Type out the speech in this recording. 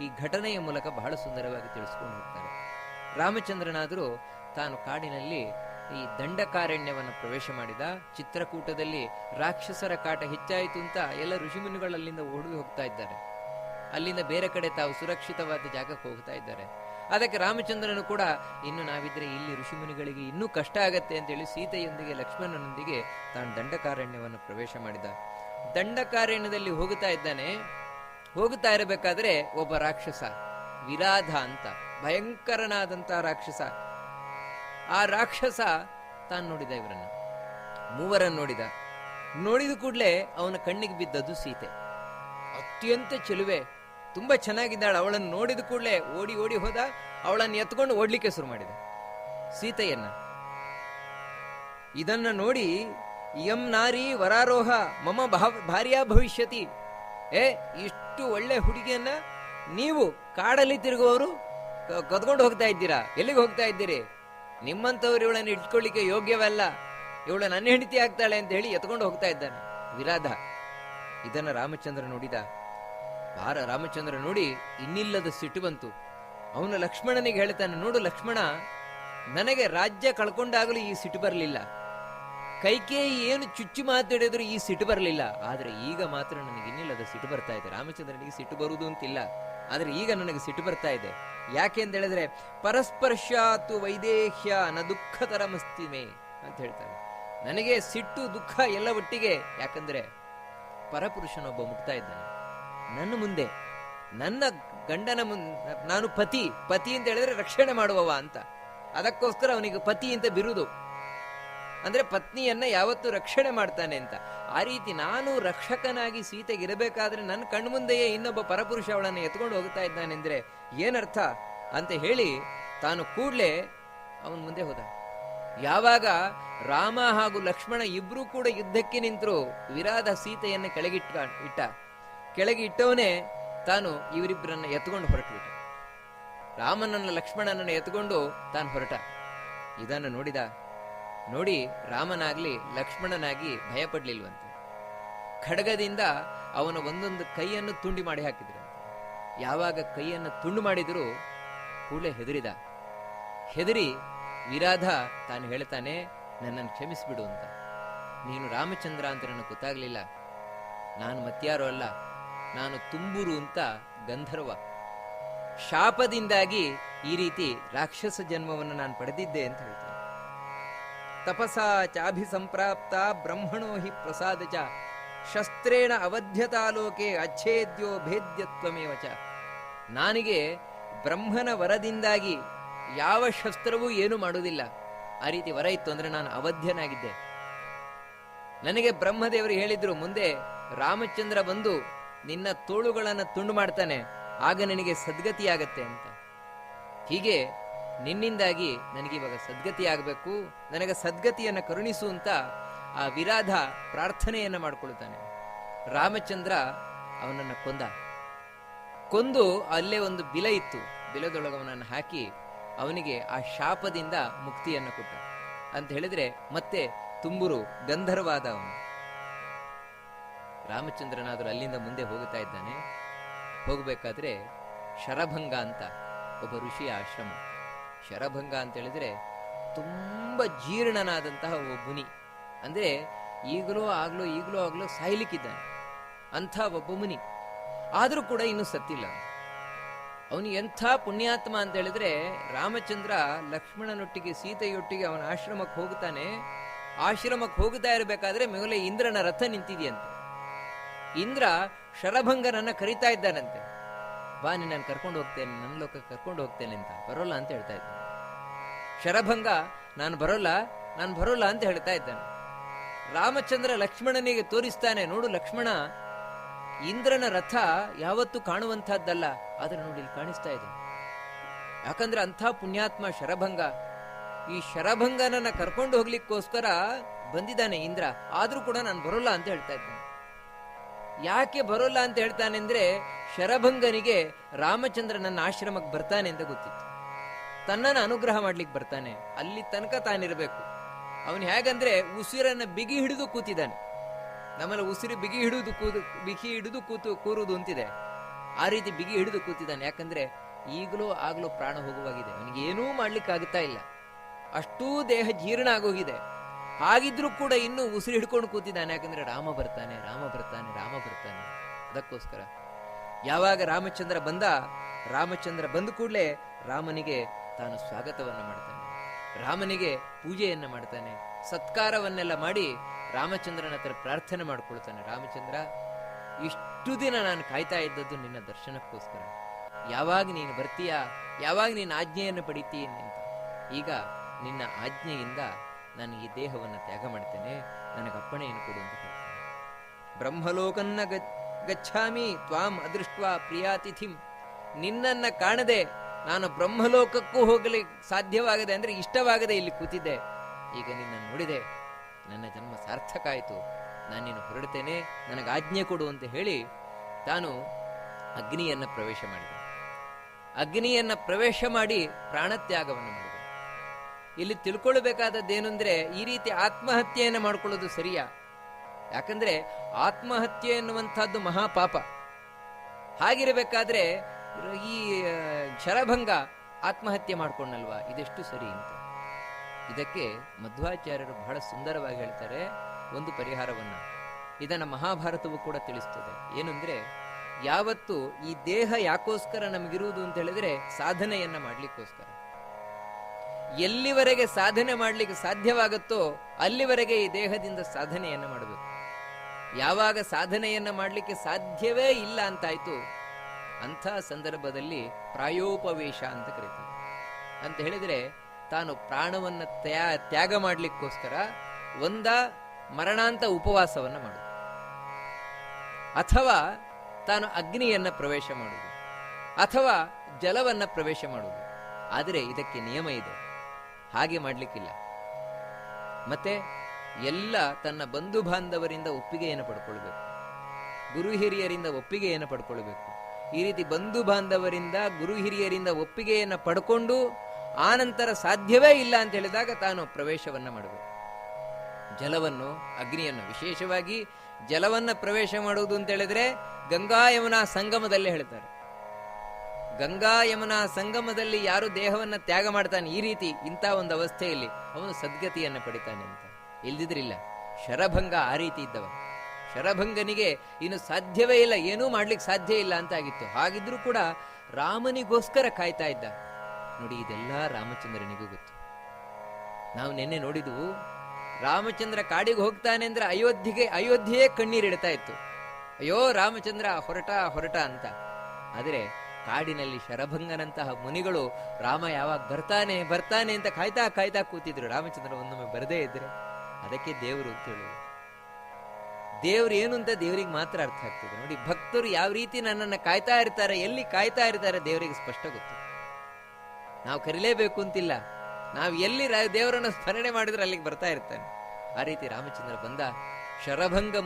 ಈ ಘಟನೆಯ ಮೂಲಕ ಬಹಳ ಸುಂದರವಾಗಿ ತಿಳಿಸ್ಕೊಂಡು ಹೋಗ್ತಾರೆ. ರಾಮಚಂದ್ರನಾದರೂ ತಾನು ಕಾಡಿನಲ್ಲಿ ಈ ದಂಡಕಾರಣ್ಯವನ್ನು ಪ್ರವೇಶ ಮಾಡಿದ. ಚಿತ್ರಕೂಟದಲ್ಲಿ ರಾಕ್ಷಸರ ಕಾಟ ಹೆಚ್ಚಾಯಿತು ಅಂತ ಎಲ್ಲ ಋಷಿಮುನಿಗಳು ಅಲ್ಲಿಂದ ಓಡಿ ಹೋಗ್ತಾ ಇದ್ದಾರೆ. ಅಲ್ಲಿಂದ ಬೇರೆ ಕಡೆ ತಾವು ಸುರಕ್ಷಿತವಾದ ಜಾಗಕ್ಕೆ ಹೋಗ್ತಾ ಇದ್ದಾರೆ. ಅದಕ್ಕೆ ರಾಮಚಂದ್ರನು ಕೂಡ ಇನ್ನು ನಾವಿದ್ರೆ ಇಲ್ಲಿ ಋಷಿಮುನಿಗಳಿಗೆ ಇನ್ನೂ ಕಷ್ಟ ಆಗತ್ತೆ ಅಂತೇಳಿ ಸೀತೆಯೊಂದಿಗೆ ಲಕ್ಷ್ಮಣನೊಂದಿಗೆ ತಾನು ದಂಡಕಾರಣ್ಯವನ್ನು ಪ್ರವೇಶ ಮಾಡಿದ. ದಂಡಕಾರಣ್ಯದಲ್ಲಿ ಹೋಗುತ್ತಾ ಇದ್ದಾನೆ. ಹೋಗುತ್ತಾ ಇರಬೇಕಾದ್ರೆ ಒಬ್ಬ ರಾಕ್ಷಸ, ವಿರಾಧ ಅಂತ ಭಯಂಕರನಾದಂತ ರಾಕ್ಷಸ. ಆ ರಾಕ್ಷಸ ತಾನು ನೋಡಿದ ಇವರನ್ನ. ಮೂವರನ್ನು ನೋಡಿದ. ನೋಡಿದ ಕೂಡಲೇ ಅವನ ಕಣ್ಣಿಗೆ ಬಿದ್ದದ್ದು ಸೀತೆ. ಅತ್ಯಂತ ಚೆಲುವೆ. ತುಂಬಾ ಚೆನ್ನಾಗಿದ್ದಾಳೆ. ಅವಳನ್ನು ನೋಡಿದ ಕೂಡಲೇ ಓಡಿ ಓಡಿ ಹೋದ, ಅವಳನ್ನು ಎತ್ಕೊಂಡು ಓಡ್ಲಿಕ್ಕೆ ಶುರು ಮಾಡಿದ. ಸೀತೆಯನ್ನ. ಇದನ್ನ ನೋಡಿ ಯಂ ನಾರಿ ವರಾರೋಹ, ಮಮ ಭಾವ, ಭಾರ್ಯಾ ಭವಿಷ್ಯತಿ. ಏ, ಇಷ್ಟು ಒಳ್ಳೆ ಹುಡುಗಿಯನ್ನ ನೀವು ಕಾಡಲ್ಲಿ ತಿರುಗುವವರು ಕದ್ಕೊಂಡು ಹೋಗ್ತಾ ಇದ್ದೀರಾ? ಎಲ್ಲಿಗೆ ಹೋಗ್ತಾ ಇದ್ದೀರಿ? ನಿಮ್ಮಂಥವ್ರು ಇವಳನ್ನು ಇಟ್ಕೊಳ್ಳಿಕ್ಕೆ ಯೋಗ್ಯವಲ್ಲ. ಇವಳು ನನ್ನ ಹೆಂಡತಿ ಆಗ್ತಾಳೆ ಅಂತ ಹೇಳಿ ಎತ್ಕೊಂಡು ಹೋಗ್ತಾ ಇದ್ದಾನೆ. ವಿರಾಧ, ಇದನ್ನ ರಾಮಚಂದ್ರ ನೋಡಿದ. ಭಾರ ರಾಮಚಂದ್ರ ನೋಡಿ ಇನ್ನಿಲ್ಲದ ಸಿಟ್ಟು ಬಂತು. ಅವನು ಲಕ್ಷ್ಮಣನಿಗೆ ಹೇಳ್ತಾನೆ, ನೋಡು ಲಕ್ಷ್ಮಣ, ನನಗೆ ರಾಜ್ಯ ಕಳ್ಕೊಂಡಾಗಲೂ ಈ ಸಿಟ್ಟು ಬರಲಿಲ್ಲ. ಕೈಕೇಯಿ ಏನು ಚುಚ್ಚಿ ಮಾತಾಡಿದ್ರು ಈ ಸಿಟ್ಟು ಬರಲಿಲ್ಲ. ಆದ್ರೆ ಈಗ ಮಾತ್ರ ನನಗೆ ಇನ್ನಿಲ್ಲದ ಸಿಟ್ಟು ಬರ್ತಾ ಇದೆ. ರಾಮಚಂದ್ರನಿಗೆ ಸಿಟ್ಟು ಬರುವುದು ಅಂತಿಲ್ಲ. ಆದ್ರೆ ಈಗ ನನಗೆ ಸಿಟ್ಟು ಬರ್ತಾ ಇದೆ. ಯಾಕೆ ಅಂತ ಹೇಳಿದ್ರೆ ಪರಸ್ಪರ್ಶಾತು ವೈದೇಹ್ಯ ನ ದುಃಖತರ ಮಸ್ತಿಮೆ ಅಂತ ಹೇಳ್ತಾರೆ. ನನಗೆ ಸಿಟ್ಟು, ದುಃಖ ಎಲ್ಲ ಒಟ್ಟಿಗೆ. ಯಾಕಂದ್ರೆ ಪರಪುರುಷನೊಬ್ಬ ಮುಟ್ತಾ ಇದ್ದಾನೆ. ನನ್ನ ಮುಂದೆ, ನನ್ನ ಗಂಡನ ಮುನ್, ನಾನು ಪತಿ ಪತಿ ಅಂತ ಹೇಳಿದ್ರೆ ರಕ್ಷಣೆ ಮಾಡುವವ ಅಂತ. ಅದಕ್ಕೋಸ್ಕರ ಅವನಿಗೆ ಪತಿ ಅಂತ ಬಿರುದು. ಅಂದ್ರೆ ಪತ್ನಿಯನ್ನ ಯಾವತ್ತು ರಕ್ಷಣೆ ಮಾಡ್ತಾನೆ ಅಂತ. ಆ ರೀತಿ ನಾನು ರಕ್ಷಕನಾಗಿ ಸೀತೆಗೆ ಇರಬೇಕಾದ್ರೆ ನನ್ನ ಕಣ್ಮುಂದೆಯೇ ಇನ್ನೊಬ್ಬ ಪರಪುರುಷ ಅವಳನ್ನು ಎತ್ಕೊಂಡು ಹೋಗ್ತಾ ಇದ್ದಾನೆ ಅಂದ್ರೆ ಏನರ್ಥ ಅಂತ ಹೇಳಿ ತಾನು ಕೂಡ್ಲೆ ಅವನ ಮುಂದೆ ಹೋದ. ಯಾವಾಗ ರಾಮ ಹಾಗೂ ಲಕ್ಷ್ಮಣ ಇಬ್ಬರೂ ಕೂಡ ಯುದ್ಧಕ್ಕೆ ನಿಂತರು ವಿರಾಧ ಸೀತೆಯನ್ನು ಕೆಳಗಿಟ್ಕ, ಇಟ್ಟ. ಕೆಳಗೆ ಇಟ್ಟವನೇ ತಾನು ಇವರಿಬ್ಬರನ್ನ ಎತ್ಕೊಂಡು ಹೊರಟುಬಿಟ್ಟ. ರಾಮನನ್ನ ಲಕ್ಷ್ಮಣನನ್ನು ಎತ್ಕೊಂಡು ತಾನು ಹೊರಟ. ಇದನ್ನು ನೋಡಿದ ನೋಡಿ ರಾಮನಾಗ್ಲಿ ಲಕ್ಷ್ಮಣನಾಗಿ ಭಯಪಡ್ಲಿಲ್ವಂತೆ. ಖಡ್ಗದಿಂದ ಅವನ ಒಂದೊಂದು ಕೈಯನ್ನು ತುಂಡಿ ಮಾಡಿ ಹಾಕಿದ್ರು ಯಾವಾಗ ಕೈಯನ್ನು ತುಂಡು ಮಾಡಿದ್ರು ಕೂಡಲೇ ಹೆದರಿದ. ಹೆದರಿ ವಿರಾಧ ತಾನು ಹೇಳ್ತಾನೆ, ನನ್ನನ್ನು ಕ್ಷಮಿಸಿಬಿಡು ಅಂತ. ನೀನು ರಾಮಚಂದ್ರ ಅಂತ ನನಗೆ ಗೊತ್ತಾಗ್ಲಿಲ್ಲ. ನಾನು ಮತ್ಯಾರೋ ಅಲ್ಲ. ನಾನು ತುಂಬುರು ಅಂತ ಗಂಧರ್ವ. ಶಾಪದಿಂದಾಗಿ ಈ ರೀತಿ ರಾಕ್ಷಸ ಜನ್ಮವನ್ನು ನಾನು ಪಡೆದಿದ್ದೆ ಅಂತ ಹೇಳ್ತಾನೆ. ತಪಸಾ ಚಾಭಿಸಂಪ್ರಾಪ್ತ ಬ್ರಹ್ಮಣೋ ಹಿ ಪ್ರಸಾದ ಚ. ಶಸ್ತ್ರೇಣ ಅವಧ್ಯತಾಲೋಕೆ ಅಚ್ಛೇದ್ಯೋ ಭೇದ್ಯತ್ವಮೇವ ಚ. ನನಗೆ ಬ್ರಹ್ಮನ ವರದಿಂದಾಗಿ ಯಾವ ಶಸ್ತ್ರವೂ ಏನು ಮಾಡುವುದಿಲ್ಲ. ಆ ರೀತಿ ವರ ಇತ್ತು ಅಂದ್ರೆ ನಾನು ಅವಧ್ಯನಾಗಿದ್ದೆ. ನನಗೆ ಬ್ರಹ್ಮದೇವರು ಹೇಳಿದ್ರು, ಮುಂದೆ ರಾಮಚಂದ್ರ ಬಂದು ನಿನ್ನ ತೋಳುಗಳನ್ನು ತುಂಡು ಮಾಡ್ತಾನೆ. ಆಗ ನಿನಗೆ ಸದ್ಗತಿಯಾಗತ್ತೆ ಅಂತ. ಹೀಗೆ ನಿನ್ನಿಂದಾಗಿ ನನಗೆ ಇವಾಗ ಸದ್ಗತಿ ಆಗಬೇಕು, ನನಗೆ ಸದ್ಗತಿಯನ್ನು ಕರುಣಿಸು ಅಂತ ಆ ವಿರಾಧ ಪ್ರಾರ್ಥನೆಯನ್ನ ಮಾಡಿಕೊಳ್ತಾನೆ. ರಾಮಚಂದ್ರ ಅವನನ್ನು ಕೊಂದ. ಕೊಂದು ಅಲ್ಲೇ ಒಂದು ಬಿಲ ಇತ್ತು. ಬಿಲದೊಳಗೆ ಅವನನ್ನು ಹಾಕಿ ಅವನಿಗೆ ಆ ಶಾಪದಿಂದ ಮುಕ್ತಿಯನ್ನು ಕೊಟ್ಟ. ಅಂತ ಹೇಳಿದ್ರೆ ಮತ್ತೆ ತುಂಬುರು ಗಂಧರ್ವಾದ ಅವನು. ರಾಮಚಂದ್ರನಾದರೂ ಅಲ್ಲಿಂದ ಮುಂದೆ ಹೋಗುತ್ತಾ ಇದ್ದಾನೆ. ಹೋಗಬೇಕಾದ್ರೆ ಶರಭಂಗ ಅಂತ ಒಬ್ಬ ಋಷಿಯ ಆಶ್ರಮ. ಶರಭಂಗ ಅಂತ ಹೇಳಿದ್ರೆ ತುಂಬ ಜೀರ್ಣನಾದಂತಹ ಒಬ್ಬ ಮುನಿ. ಅಂದ್ರೆ ಈಗಲೂ ಆಗ್ಲೂ ಈಗಲೂ ಆಗ್ಲೂ ಸಾಯ್ಲಿಕ್ಕಿದ್ದಾನೆ. ಅಂಥ ಒಬ್ಬ ಮುನಿ. ಆದರೂ ಕೂಡ ಇನ್ನೂ ಸತ್ತಿಲ್ಲ. ಅವನು ಎಂಥ ಪುಣ್ಯಾತ್ಮ ಅಂತ ಹೇಳಿದ್ರೆ ರಾಮಚಂದ್ರ ಲಕ್ಷ್ಮಣನೊಟ್ಟಿಗೆ, ಸೀತೆಯೊಟ್ಟಿಗೆ ಅವನ ಆಶ್ರಮಕ್ಕೆ ಹೋಗ್ತಾನೆ ಆಶ್ರಮಕ್ಕೆ ಹೋಗ್ತಾ ಇರಬೇಕಾದ್ರೆ ಮೇಲೆ ಇಂದ್ರನ ರಥ ನಿಂತಿದೆಯಂತೆ. ಇಂದ್ರ ಶರಭಂಗನನ್ನ ಕರಿತಾ ಇದ್ದಾನಂತೆ. ಬಾ ನಾನು ಕರ್ಕೊಂಡು ಹೋಗ್ತೇನೆ, ನನ್ನ ಲೋಕಕ್ಕೆ ಕರ್ಕೊಂಡು ಹೋಗ್ತೇನೆ ಅಂತ. ಬರೋಲ್ಲ ಅಂತ ಹೇಳ್ತಾ ಇದ್ದಾನೆ. ಶರಭಂಗ, ನಾನು ಬರೋಲ್ಲ ನಾನು ಬರೋಲ್ಲ ಅಂತ ಹೇಳ್ತಾ ಇದ್ದಾನೆ. ರಾಮಚಂದ್ರ ಲಕ್ಷ್ಮಣನಿಗೆ ತೋರಿಸ್ತಾನೆ, ನೋಡು ಲಕ್ಷ್ಮಣ, ಇಂದ್ರನ ರಥ ಯಾವತ್ತೂ ಕಾಣುವಂತಹದ್ದಲ್ಲ ಆದ್ರೆ ನೋಡಿ ಇಲ್ಲಿ ಕಾಣಿಸ್ತಾ ಇದೆ. ಯಾಕಂದ್ರೆ ಅಂಥ ಪುಣ್ಯಾತ್ಮ ಶರಭಂಗ. ಈ ಶರಭಂಗನನ್ನ ಕರ್ಕೊಂಡು ಹೋಗ್ಲಿಕ್ಕೋಸ್ಕರ ಬಂದಿದ್ದಾನೆ ಇಂದ್ರ. ಆದ್ರೂ ಕೂಡ ನಾನು ಬರೋಲ್ಲ ಅಂತ ಹೇಳ್ತಾ ಇದ್ದಾನೆ. ಯಾಕೆ ಬರೋಲ್ಲ ಅಂತ ಹೇಳ್ತಾನೆ ಅಂದ್ರೆ ಶರಭಂಗನಿಗೆ ರಾಮಚಂದ್ರ ನನ್ನ ಆಶ್ರಮಕ್ಕೆ ಬರ್ತಾನೆ ಅಂತ ಗೊತ್ತಿತ್ತು. ತನ್ನನ್ನು ಅನುಗ್ರಹ ಮಾಡ್ಲಿಕ್ಕೆ ಬರ್ತಾನೆ. ಅಲ್ಲಿ ತನಕ ತಾನಿರಬೇಕು. ಅವನು ಹೇಗಂದ್ರೆ ಉಸಿರನ್ನ ಬಿಗಿ ಹಿಡಿದು ಕೂತಿದ್ದಾನೆ. ನಮ್ಮಲ್ಲಿ ಉಸಿರು ಬಿಗಿ ಹಿಡಿದು ಕೂದು, ಬಿಗಿ ಹಿಡಿದು ಕೂತು, ಕೂರುವುದು ಅಂತಿದೆ. ಆ ರೀತಿ ಬಿಗಿ ಹಿಡಿದು ಕೂತಿದ್ದಾನೆ. ಯಾಕಂದ್ರೆ ಈಗಲೂ ಆಗಲೂ ಪ್ರಾಣ ಹೋಗುವಾಗಿದೆ. ಅವನಿಗೆ ಏನೂ ಮಾಡ್ಲಿಕ್ಕೆ ಆಗ್ತಾ ಇಲ್ಲ. ಅಷ್ಟೂ ದೇಹ ಜೀರ್ಣ ಆಗೋಗಿದೆ ಹಾಗಿದ್ರೂ ಕೂಡ ಇನ್ನೂ ಉಸಿರು ಹಿಡ್ಕೊಂಡು ಕೂತಿದ್ದಾನೆ. ಯಾಕಂದ್ರೆ ರಾಮ ಬರ್ತಾನೆ ರಾಮ ಬರ್ತಾನೆ ರಾಮ ಬರ್ತಾನೆ. ಅದಕ್ಕೋಸ್ಕರ ಯಾವಾಗ ರಾಮಚಂದ್ರ ಬಂದ ರಾಮಚಂದ್ರ ಬಂದ ಕೂಡಲೇ ರಾಮನಿಗೆ ತಾನು ಸ್ವಾಗತವನ್ನ ಮಾಡ್ತಾನೆ. ರಾಮನಿಗೆ ಪೂಜೆಯನ್ನ ಮಾಡ್ತಾನೆ. ಸತ್ಕಾರವನ್ನೆಲ್ಲ ಮಾಡಿ ರಾಮಚಂದ್ರನ ಹತ್ರ ಪ್ರಾರ್ಥನೆ ಮಾಡ್ಕೊಳ್ತಾನೆ. ರಾಮಚಂದ್ರ, ಇಷ್ಟು ದಿನ ನಾನು ಕಾಯ್ತಾ ಇದ್ದದ್ದು ನಿನ್ನ ದರ್ಶನಕ್ಕೋಸ್ಕರ. ಯಾವಾಗ ನೀನು ಬರ್ತೀಯಾ? ಯಾವಾಗ ನೀನು ಆಜ್ಞೆಯನ್ನು ಪಡಿತೀನಿ ಅಂತ. ಈಗ ನಿನ್ನ ಆಜ್ಞೆಯಿಂದ ನಾನು ಈ ದೇಹವನ್ನು ತ್ಯಾಗ ಮಾಡ್ತೇನೆ, ನನಗೆ ಅಪ್ಪಣೆಯನ್ನು ಕೊಡು ಅಂತ ಹೇಳ್ತಾನೆ. ಬ್ರಹ್ಮಲೋಕನ್ನ ಗಚ್ಚಾಮಿ ತ್ವಾಂ ಅದೃಷ್ಟ ಪ್ರಿಯಾತಿಥಿಂ. ನಿನ್ನನ್ನ ಕಾಣದೆ ನಾನು ಬ್ರಹ್ಮಲೋಕಕ್ಕೂ ಹೋಗಲಿಕ್ಕೆ ಸಾಧ್ಯವಾಗದೆ ಅಂದ್ರೆ ಇಷ್ಟವಾಗದೆ ಇಲ್ಲಿ ಕೂತಿದ್ದೆ. ಈಗ ನಿನ್ನ ನೋಡಿದೆ, ನನ್ನ ಜನ್ಮ ಸಾರ್ಥಕ ಆಯಿತು. ನಾನು ನೀನು ಹೊರಡ್ತೇನೆ, ನನಗೆ ಆಜ್ಞೆ ಕೊಡು ಅಂತ ಹೇಳಿ ತಾನು ಅಗ್ನಿಯನ್ನ ಪ್ರವೇಶ ಮಾಡಿದ. ಅಗ್ನಿಯನ್ನ ಪ್ರವೇಶ ಮಾಡಿ ಪ್ರಾಣತ್ಯಾಗವನ್ನು ಮಾಡಿದ ಇಲ್ಲಿ ತಿಳ್ಕೊಳ್ಬೇಕಾದದ್ದೇನು ಅಂದ್ರೆ ಈ ರೀತಿ ಆತ್ಮಹತ್ಯೆಯನ್ನು ಮಾಡ್ಕೊಳ್ಳೋದು ಸರಿಯಾ? ಯಾಕಂದ್ರೆ ಆತ್ಮಹತ್ಯೆ ಎನ್ನುವಂಥದ್ದು ಮಹಾಪಾಪ. ಹಾಗಿರಬೇಕಾದ್ರೆ ಈ ಕ್ಷರಭಂಗ ಆತ್ಮಹತ್ಯೆ ಮಾಡ್ಕೊಂಡಲ್ವಾ? ಇದೆಷ್ಟು ಸರಿ ಅಂತ. ಇದಕ್ಕೆ ಮಧ್ವಾಚಾರ್ಯರು ಬಹಳ ಸುಂದರವಾಗಿ ಹೇಳ್ತಾರೆ ಒಂದು ಪರಿಹಾರವನ್ನ. ಇದನ್ನ ಮಹಾಭಾರತವು ಕೂಡ ತಿಳಿಸ್ತದೆ. ಏನಂದ್ರೆ, ಯಾವತ್ತು ಈ ದೇಹ ಯಾಕೋಸ್ಕರ ನಮಗಿರುವುದು ಅಂತ ಹೇಳಿದ್ರೆ ಸಾಧನೆಯನ್ನ ಮಾಡ್ಲಿಕ್ಕೋಸ್ಕರ. ಎಲ್ಲಿವರೆಗೆ ಸಾಧನೆ ಮಾಡಲಿಕ್ಕೆ ಸಾಧ್ಯವಾಗುತ್ತೋ ಅಲ್ಲಿವರೆಗೆ ಈ ದೇಹದಿಂದ ಸಾಧನೆಯನ್ನು ಮಾಡಬೇಕು. ಯಾವಾಗ ಸಾಧನೆಯನ್ನ ಮಾಡಲಿಕ್ಕೆ ಸಾಧ್ಯವೇ ಇಲ್ಲ ಅಂತಾಯ್ತು, ಅಂಥ ಸಂದರ್ಭದಲ್ಲಿ ಪ್ರಾಯೋಪವೇಶ ಅಂತ ಕರೀತಾರೆ. ಅಂತ ಹೇಳಿದ್ರೆ ತಾನು ಪ್ರಾಣವನ್ನ ತ್ಯಾ, ತ್ಯಾಗ ಮಾಡಲಿಕ್ಕೋಸ್ಕರ ಒಂದ ಮರಣಾಂತ ಉಪವಾಸವನ್ನ ಮಾಡುದು. ಅಥವಾ ತಾನು ಅಗ್ನಿಯನ್ನ ಪ್ರವೇಶ ಮಾಡುವುದು ಅಥವಾ ಜಲವನ್ನ ಪ್ರವೇಶ ಮಾಡುವುದು ಆದರೆ ಇದಕ್ಕೆ ನಿಯಮ ಇದೆ. ಹಾಗೆ ಮಾಡ್ಲಿಕ್ಕಿಲ್ಲ. ಮತ್ತೆ ಎಲ್ಲ ತನ್ನ ಬಂಧು ಬಾಂಧವರಿಂದ ಒಪ್ಪಿಗೆಯನ್ನು ಪಡ್ಕೊಳ್ಬೇಕು. ಗುರು ಹಿರಿಯರಿಂದ ಒಪ್ಪಿಗೆಯನ್ನು ಪಡ್ಕೊಳ್ಬೇಕು. ಈ ರೀತಿ ಬಂಧು ಬಾಂಧವರಿಂದ, ಗುರು ಹಿರಿಯರಿಂದ ಒಪ್ಪಿಗೆಯನ್ನು ಪಡ್ಕೊಂಡು ಆನಂತರ ಸಾಧ್ಯವೇ ಇಲ್ಲ ಅಂತ ಹೇಳಿದಾಗ ತಾನು ಪ್ರವೇಶವನ್ನ ಮಾಡಬೇಕು. ಜಲವನ್ನು, ಅಗ್ನಿಯನ್ನು ವಿಶೇಷವಾಗಿ ಜಲವನ್ನ ಪ್ರವೇಶ ಮಾಡುವುದು ಅಂತ ಹೇಳಿದ್ರೆ ಗಂಗಾ ಯಮುನಾ ಸಂಗಮದಲ್ಲಿ ಹೇಳ್ತಾರೆ. ಗಂಗಾ ಯಮುನಾ ಸಂಗಮದಲ್ಲಿ ಯಾರು ದೇಹವನ್ನ ತ್ಯಾಗ ಮಾಡ್ತಾನೆ ಈ ರೀತಿ ಇಂಥ ಒಂದು ಅವಸ್ಥೆಯಲ್ಲಿ ಅವನು ಸದ್ಗತಿಯನ್ನ ಪಡಿತಾನೆ ಅಂತ. ಇಲ್ದಿದ್ರಿಲ್ಲ. ಶರಭಂಗ ಆ ರೀತಿ ಇದ್ದವ ಶರಭಂಗನಿಗೆ ಇನ್ನು ಸಾಧ್ಯವೇ ಇಲ್ಲ, ಏನೂ ಮಾಡ್ಲಿಕ್ಕೆ ಸಾಧ್ಯ ಇಲ್ಲ ಅಂತ ಆಗಿತ್ತು. ಹಾಗಿದ್ರೂ ಕೂಡ ರಾಮನಿಗೋಸ್ಕರ ಕಾಯ್ತಾ ಇದ್ದ. ನೋಡಿ, ಇದೆಲ್ಲ ರಾಮಚಂದ್ರನಿಗೂ ಗೊತ್ತು. ನಾವು ನಿನ್ನೆ ನೋಡಿದ್ವು ರಾಮಚಂದ್ರ ಕಾಡಿಗೆ ಹೋಗ್ತಾನೆ ಅಂದ್ರೆ ಅಯೋಧ್ಯೆಗೆ, ಅಯೋಧ್ಯೆಯೇ ಕಣ್ಣೀರಿಡ್ತಾ ಇತ್ತು. ಅಯ್ಯೋ ರಾಮಚಂದ್ರ, ಹೊರಟ ಹೊರಟ ಅಂತ. ಆದರೆ ಕಾಡಿನಲ್ಲಿ ಶರಭಂಗನಂತಹ ಮುನಿಗಳು, ರಾಮ ಯಾವಾಗ ಬರ್ತಾನೆ ಬರ್ತಾನೆ ಅಂತ ಕಾಯ್ತಾ ಕಾಯ್ತಾ ಕೂತಿದ್ರು. ರಾಮಚಂದ್ರ ಒಂದೊಮ್ಮೆ ಬರದೇ ಇದ್ರೆ ಅದಕ್ಕೆ ದೇವರು ಅಂತ ದೇವ್ರು ಏನು ಅಂತ ದೇವರಿಗೆ ಮಾತ್ರ ಅರ್ಥ ಆಗ್ತದೆ. ನೋಡಿ, ಭಕ್ತರು ಯಾವ ರೀತಿ ನನ್ನನ್ನು ಕಾಯ್ತಾ ಇರ್ತಾರೆ, ಎಲ್ಲಿ ಕಾಯ್ತಾ ಇರ್ತಾರೆ ದೇವರಿಗೆ ಸ್ಪಷ್ಟ ಗೊತ್ತು. ನಾವು ಕರಿಲೇಬೇಕು ಅಂತಿಲ್ಲ. ನಾವು ಎಲ್ಲಿ ದೇವರನ್ನ ಸ್ಮರಣೆ ಮಾಡಿದ್ರೆ ಅಲ್ಲಿಗೆ ಬರ್ತಾ ಇರ್ತಾನೆ. ಆ ರೀತಿ ರಾಮಚಂದ್ರ ಬಂದ ಶರಭಂಗ